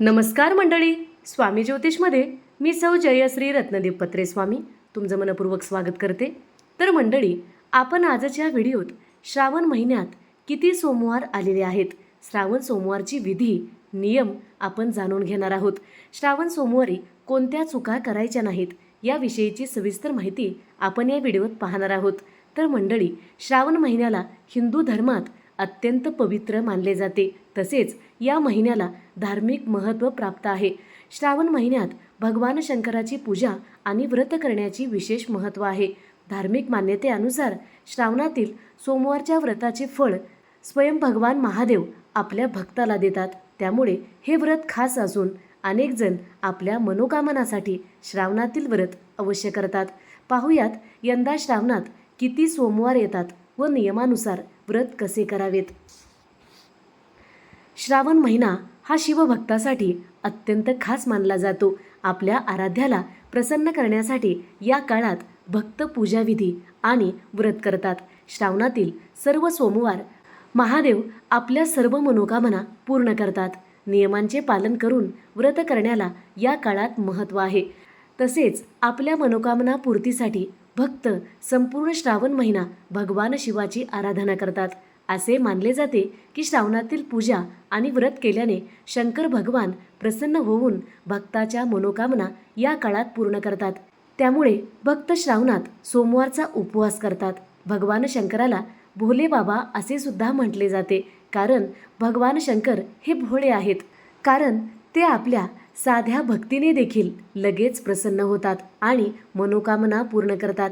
नमस्कार मंडळी स्वामी ज्योतिषमध्ये मी सौ जयश्री रत्नदेव पत्रे स्वामी तुमचं मनपूर्वक स्वागत करते. तर मंडळी आपण आजच्या व्हिडिओत श्रावण महिन्यात किती सोमवार आलेले आहेत? श्रावण सोमवारची विधी नियम आपण जाणून घेणार आहोत. श्रावण सोमवारी कोणत्या चुका करायच्या नाहीत याविषयीची सविस्तर माहिती आपण या व्हिडिओत पाहणार आहोत. तर मंडळी श्रावण महिन्याला हिंदू धर्मात अत्यंत पवित्र मानले जाते. तसेच या महिन्याला धार्मिक महत्त्व प्राप्त आहे. श्रावण महिन्यात भगवान शंकराची पूजा आणि व्रत करण्याची विशेष महत्त्व आहे. धार्मिक मान्यतेनुसार श्रावणातील सोमवारच्या व्रताचे फळ स्वयं भगवान महादेव आपल्या भक्ताला देतात. त्यामुळे हे व्रत खास असून अनेकजण आपल्या मनोकामनासाठी श्रावणातील व्रत अवश्य करतात. पाहुयात यंदा श्रावणात किती सोमवार येतात व नियमानुसार व्रत कसे करावेत? श्रावण महिना हा शिवभक्तासाठी अत्यंत खास मानला जातो. आपल्या आराध्याला प्रसन्न करण्यासाठी या काळात भक्त पूजाविधी आणि व्रत करतात. श्रावणातील सर्व सोमवार महादेव आपल्या सर्व मनोकामना पूर्ण करतात. नियमांचे पालन करून व्रत करण्याला या काळात महत्त्व आहे. तसेच आपल्या मनोकामना पूर्तीसाठी भक्त संपूर्ण श्रावण महिना भगवान शिवाची आराधना करतात. असे मानले जाते की श्रावणातील पूजा आणि व्रत केल्याने शंकर भगवान प्रसन्न होऊन भक्ताच्या मनोकामना या काळात पूर्ण करतात. त्यामुळे भक्त श्रावणात सोमवारचा उपवास करतात. भगवान शंकराला भोले बाबा असे सुद्धा म्हटले जाते. कारण भगवान शंकर हे भोळे आहेत. कारण ते आपल्या साध्या भक्तीने देखील लगेच प्रसन्न होतात आणि मनोकामना पूर्ण करतात.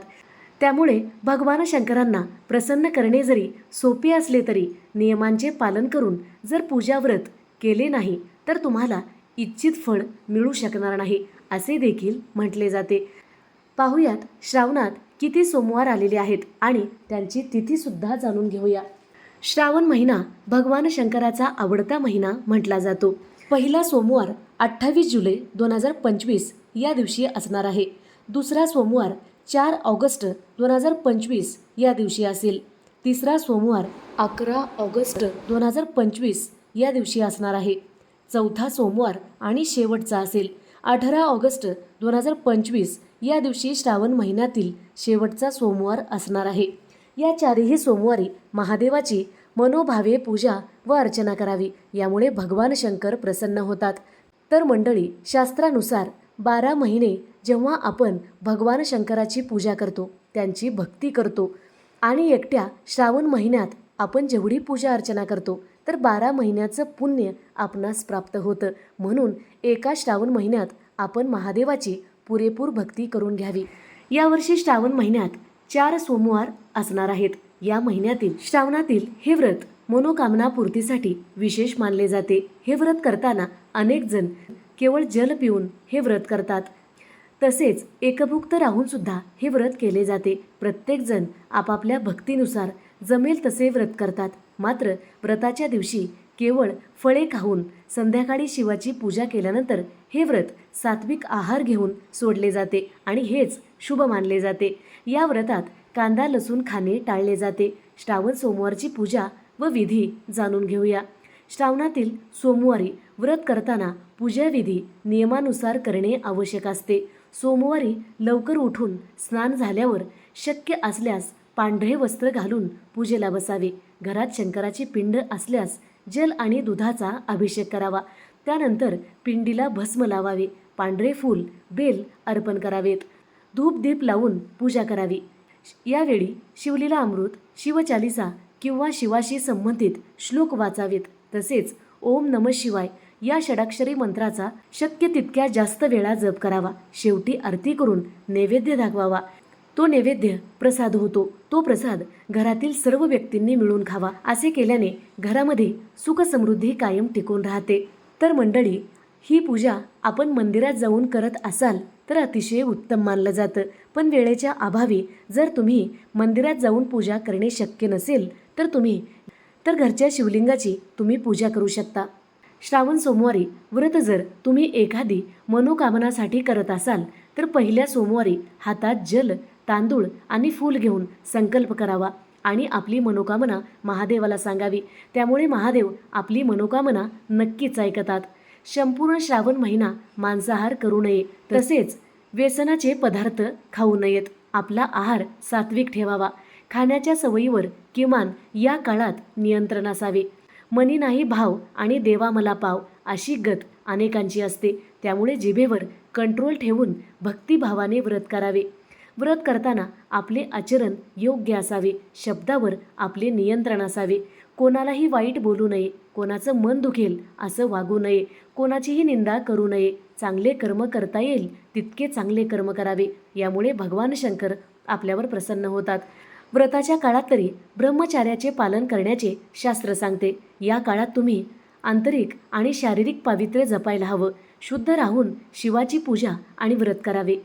त्यामुळे भगवान शंकरांना प्रसन्न करणे जरी सोपे असले तरी नियमांचे पालन करून जर पूजा व्रत केले नाही तर तुम्हाला इच्छित फळ मिळू शकणार नाही असे देखील म्हटले जाते. पाहुयात श्रावणात किती सोमवार आलेले आहेत आणि त्यांची तिथीसुद्धा जाणून घेऊया. श्रावण महिना भगवान शंकराचा आवडता महिना म्हटला जातो. पहिला सोमवार अठ्ठावीस जुलै दोन हजार पंचवीस या दिवशी असणार आहे. दुसरा सोमवार चार ऑगस्ट दोन हजार पंचवीस या दिवशी असेल. तिसरा सोमवार अकरा ऑगस्ट दोन हजार पंचवीस या दिवशी असणार आहे. चौथा सोमवार आणि शेवटचा असेल. अठरा ऑगस्ट दोन हजार पंचवीस या दिवशी श्रावण महिन्यातील शेवटचा सोमवार असणार आहे. या चारही सोमवारी महादेवाची मनोभावे पूजा व अर्चना करावी यामुळे भगवान शंकर प्रसन्न होतात. तर मंडळी शास्त्रानुसार बारा महिने जेव्हा आपण भगवान शंकराची पूजा करतो त्यांची भक्ती करतो आणि एकट्या श्रावण महिन्यात आपण जेवढी पूजा अर्चना करतो तर बारा महिन्याचं पुण्य आपणास प्राप्त होतं. म्हणून एका श्रावण महिन्यात आपण महादेवाची पुरेपूर भक्ती करून घ्यावी. यावर्षी श्रावण महिन्यात चार सोमवार असणार आहेत. या महिन्यातील श्रावणातील हे व्रत मनोकामना पूर्तीसाठी विशेष मानले जाते. हे व्रत करताना अनेक जण केवळ जल पिऊन हे व्रत करतात. तसेच एकभुक्त राहून सुद्धा हे व्रत केले जाते. प्रत्येकजण आपापल्या भक्तीनुसार जमेल तसे व्रत करतात. मात्र व्रताच्या दिवशी केवळ फळे खाऊन संध्याकाळी शिवाची पूजा केल्यानंतर हे व्रत सात्विक आहार घेऊन सोडले जाते आणि हेच शुभ मानले जाते. या व्रतात कांदा लसूण खाणे टाळले जाते. श्रावण सोमवारची पूजा व विधी जाणून घेऊया. श्रावणातील सोमवारी व्रत करताना पूजाविधी नियमानुसार करणे आवश्यक असते. सोमवारी लवकर उठून स्नान झाल्यावर शक्य असल्यास पांढरे वस्त्र घालून पूजेला बसावे. घरात शंकराची पिंड असल्यास जल आणि दुधाचा अभिषेक करावा. त्यानंतर पिंडीला भस्म लावावे. पांढरे फूल बेल अर्पण करावेत. धूप दीप लावून पूजा करावी. यावेळी शिवलीला अमृत शिवचालिसा किंवा शिवाशी संबंधित श्लोक वाचावेत. तसेच ओम नम शिवाय या षडाक्षरी मंत्राचा शक्य तितक्या जास्त वेळा जप करावा. शेवटी आरती करून नैवेद्य दाखवावा. तो नैवेद्य प्रसाद होतो. तो प्रसाद घरातील सर्व व्यक्तींनी मिळून खावा. असे केल्याने घरामध्ये सुखसमृद्धी कायम टिकून राहते. तर मंडळी ही पूजा आपण मंदिरात जाऊन करत असाल तर अतिशय उत्तम मानलं जातं. पण वेळेच्या अभावी जर तुम्ही मंदिरात जाऊन पूजा करणे शक्य नसेल तर तुम्ही तर घरच्या शिवलिंगाची तुम्ही पूजा करू शकता. श्रावण सोमवारी व्रत जर तुम्ही एखादी मनोकामनासाठी करत असाल तर पहिल्या सोमवारी हातात जल तांदूळ आणि फूल घेऊन संकल्प करावा आणि आपली मनोकामना महादेवाला सांगावी. त्यामुळे महादेव आपली मनोकामना नक्कीच ऐकतात. संपूर्ण श्रावण महिना मांसाहार करू नये तसेच व्यसनाचे पदार्थ खाऊ नयेत. आपला आहार सात्विक ठेवावा. खाण्याच्या सवयीवर किमान या काळात नियंत्रण असावे. मनी नाही भाव आणि देवा मला पाव अशी गत अनेकांची असते. त्यामुळे जिभेवर कंट्रोल ठेवून भक्तिभावाने व्रत करावे. व्रत करताना आपले आचरण योग्य असावे. शब्दावर आपले नियंत्रण असावे. कोणालाही वाईट बोलू नये. कोणाचं मन दुखेल असं वागू नये. कोणाचीही निंदा करू नये. चांगले कर्म करता येईल तितके चांगले कर्म करावे. यामुळे भगवान शंकर आपल्यावर प्रसन्न होतात. व्रताच्या काळात तरी ब्रह्मचार्याचे पालन करण्याचे शास्त्र सांगते. या काळात तुम्ही आंतरिक आणि शारीरिक पावित्र्य जपायला हवं. शुद्ध राहून शिवाची पूजा आणि व्रत करावे.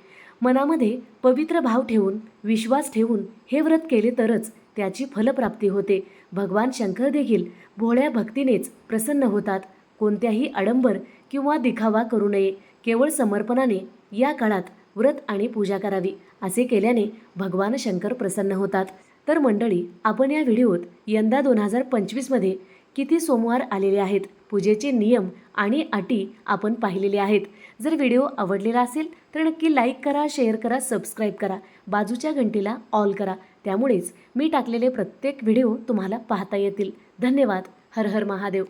मनामध्ये पवित्र भाव ठेवून विश्वास ठेवून हे व्रत केले तरच त्याची फलप्राप्ती होते. भगवान शंकर देखील भोळ्या भक्तीनेच प्रसन्न होतात. कोणत्याही आडंबर किंवा दिखावा करू नये. केवळ समर्पणाने या काळात व्रत आणि पूजा करावी असे केल्याने भगवान शंकर प्रसन्न होतात. तर मंडळी आपण या व्हिडिओत यंदा दोन हजार पंचवीसमध्ये किती सोमवार आलेले आहेत पूजेचे नियम आणि अटी आपण पाहिलेले आहेत. जर व्हिडिओ आवडलेला असेल तर नक्की लाईक करा शेअर करा सबस्क्राईब करा बाजूच्या घंटीला ऑल करा. त्यामुळेच मी टाकलेले प्रत्येक व्हिडिओ तुम्हाला पाहता येतील. धन्यवाद. हर हर महादेव.